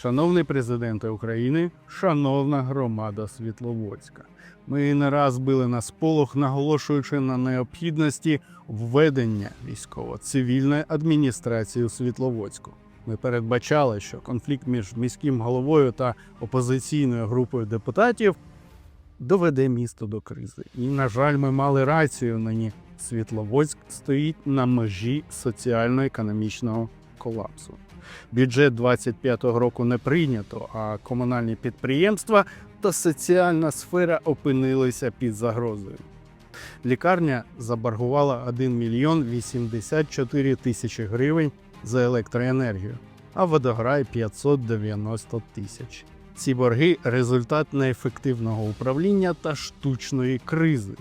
Шановний президенте України, шановна громада Світловодська. Ми не раз били на сполох, наголошуючи на необхідності введення військово-цивільної адміністрації у Світловодську. Ми передбачали, що конфлікт між міським головою та опозиційною групою депутатів доведе місто до кризи. І, на жаль, ми мали рацію нині. Світловодськ стоїть на межі соціально-економічного колапсу. Бюджет 25-го року не прийнято, а комунальні підприємства та соціальна сфера опинилися під загрозою. Лікарня заборгувала 1 мільйон 84 тисячі гривень за електроенергію, а водограй 590 тисяч. Ці борги результат неефективного управління та штучної кризи.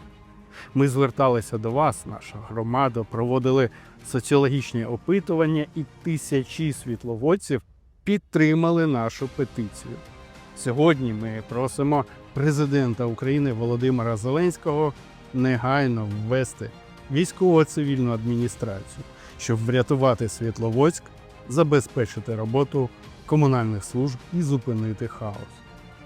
Ми зверталися до вас, наша громада, проводили соціологічні опитування, і тисячі світловодців підтримали нашу петицію. Сьогодні ми просимо президента України Володимира Зеленського негайно ввести військово-цивільну адміністрацію, щоб врятувати Світловодськ, забезпечити роботу комунальних служб і зупинити хаос.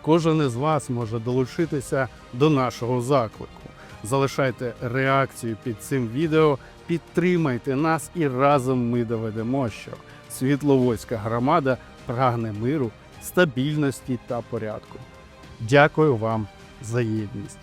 Кожен із вас може долучитися до нашого заклику. Залишайте реакцію під цим відео, підтримайте нас і разом ми доведемо, що Світловодська громада прагне миру, стабільності та порядку. Дякую вам за єдність.